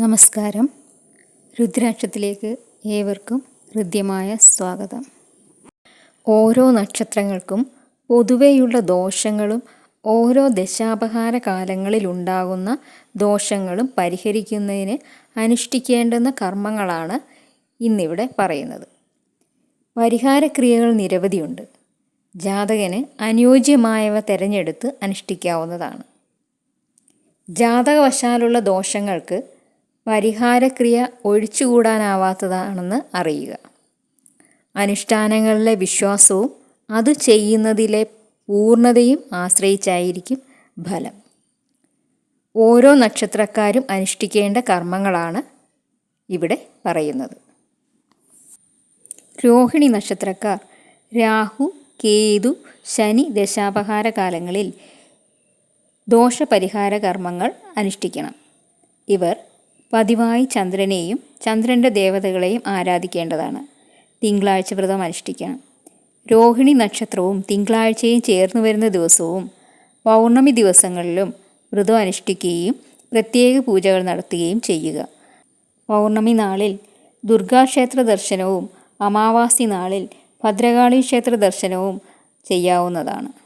നമസ്കാരം. രുദ്രാക്ഷത്തിലേക്ക് ഏവർക്കും ഹൃദ്യമായ സ്വാഗതം. ഓരോ നക്ഷത്രങ്ങൾക്കും പൊതുവെയുള്ള ദോഷങ്ങളും ഓരോ ദശാപഹാര കാലങ്ങളിലുണ്ടാകുന്ന ദോഷങ്ങളും പരിഹരിക്കുന്നതിന് അനുഷ്ഠിക്കേണ്ടുന്ന കർമ്മങ്ങളാണ് ഇന്നിവിടെ പറയുന്നത്. പരിഹാരക്രിയകൾ നിരവധിയുണ്ട്. ജാതകന് അനുയോജ്യമായവ തിരഞ്ഞെടുത്ത് അനുഷ്ഠിക്കാവുന്നതാണ്. ജാതകവശാലുള്ള ദോഷങ്ങൾക്ക് പരിഹാരക്രിയ ഒഴിച്ചുകൂടാനാവാത്തതാണെന്ന് അറിയുക. അനുഷ്ഠാനങ്ങളിലെ വിശ്വാസവും അത് ചെയ്യുന്നതിലെ പൂർണതയും ആശ്രയിച്ചായിരിക്കും ഫലം. ഓരോ നക്ഷത്രക്കാരും അനുഷ്ഠിക്കേണ്ട കർമ്മങ്ങളാണ് ഇവിടെ പറയുന്നത്. രോഹിണി നക്ഷത്രക്കാർ രാഹു കേതു ശനി ദശാപഹാര കാലങ്ങളിൽ ദോഷപരിഹാര കർമ്മങ്ങൾ അനുഷ്ഠിക്കണം. ഇവർ പതിവായി ചന്ദ്രനെയും ചന്ദ്രന്റെ ദേവതകളെയും ആരാധിക്കേണ്ടതാണ്. തിങ്കളാഴ്ച വ്രതം അനുഷ്ഠിക്കണം. രോഹിണി നക്ഷത്രവും തിങ്കളാഴ്ചയും ചേർന്ന് വരുന്ന ദിവസവും പൗർണമി ദിവസങ്ങളിലും വ്രതം അനുഷ്ഠിക്കുകയും പ്രത്യേക പൂജകൾ നടത്തുകയും ചെയ്യുക. പൗർണമി നാളിൽ ദുർഗാക്ഷേത്ര ദർശനവും അമാവാസി നാളിൽ ഭദ്രകാളി ക്ഷേത്ര ദർശനവും ചെയ്യാവുന്നതാണ്.